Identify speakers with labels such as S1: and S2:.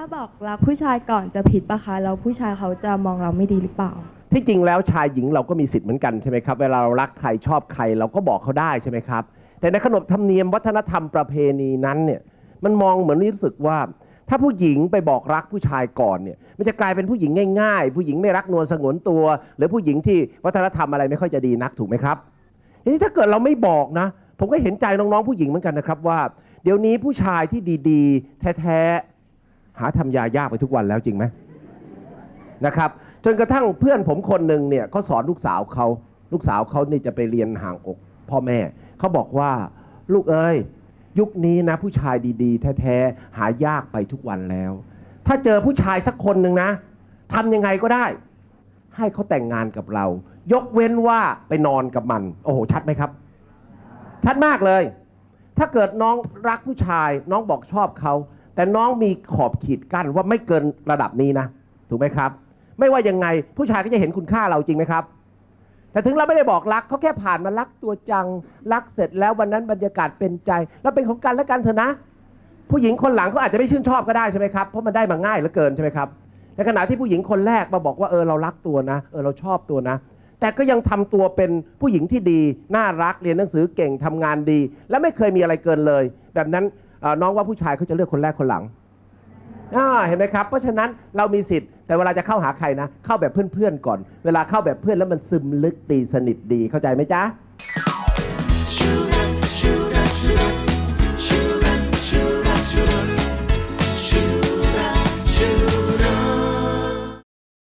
S1: ถ้าบอกรักผู้ชายก่อนจะผิดปะคะแล้วผู้ชายเขาจะมองเราไม่ดีหรือเปล่า
S2: ที่จริงแล้วชายหญิงเราก็มีสิทธิ์เหมือนกันใช่ไหมครับ เวลาเรารักใครชอบใครเราก็บอกเขาได้ใช่ไหมครับ แต่ในขนบธรรมเนียมวัฒนธรรมประเพณีนั้นเนี่ยมันมองเหมือนรู้สึกว่า ถ้าผู้หญิงไปบอกรักผู้ชายก่อนเนี่ยมันจะกลายเป็นผู้หญิงง่าย ๆ ผู้หญิงไม่รักนวลสงวนตัว หรือผู้หญิงที่วัฒนธรรมอะไรไม่ค่อยจะดีนักถูกไหมครับทีนี้ถ้าเกิดเราไม่บอกนะ ผมก็เห็นใจน้องๆผู้หญิงเหมือนกันนะครับว่า เดี๋ยวนี้ผู้ชายที่ดีๆ แท้ๆ หาทำยายากไปทุกวันแล้วจริงไหมนะครับจนกระทั่งเพื่อนผมคนหนึ่งเนี่ยเขาสอนลูกสาวเขาลูกสาวเขานี่จะไปเรียนห่างอกพ่อแม่เขาบอกว่าลูกเอ้ยยุคนี้นะผู้ชายดีๆ แท้ๆหายากไปทุกวันแล้ว ถ้าเจอผู้ชายสักคนหนึ่งนะทำยังไงก็ได้ ให้เขาแต่งงานกับเรา ยกเว้นว่าไปนอนกับมัน โอ้โหชัดไหมครับ ชัดมากเลย ถ้าเกิดน้องรักผู้ชาย น้องบอกชอบเขา แต่น้องมีขอบขีดกั้นว่าไม่เกินระดับนี้นะ ถูกไหมครับ ไม่ว่ายังไงผู้ชายก็จะเห็นคุณค่าเราจริงไหมครับ แต่ถึงเราไม่ได้บอกรักเขาแค่ผ่านมารักตัวจังรักเสร็จแล้ววันนั้นบรรยากาศเป็นใจ แล้วเป็นของกันและกันเถอะนะ ผู้หญิงคนหลังเขาอาจจะไม่ชื่นชอบก็ได้ใช่ไหมครับเพราะมันได้มาง่ายเหลือเกินใช่ไหมครับในขณะที่ผู้หญิงคนแรกมาบอกว่าเออเรารักตัวนะเออเราชอบตัวนะ แต่ก็ยังทำตัวเป็นผู้หญิงที่ดี น่ารักเรียนหนังสือเก่งทำงานดี และไม่เคยมีอะไรเกินเลย แบบนั้น อ่อน้องว่าผู้ชายเขาจะเลือกคนแรกคนหลังอ่าเห็นไหมครับ เพราะฉะนั้นเรามีสิทธิ์ แต่เวลาจะเข้าหาใครนะ เข้าแบบเพื่อนๆก่อน เวลาเข้าแบบเพื่อนแล้วมันซึมลึกตีสนิทดีเข้าใจไหมจ๊ะ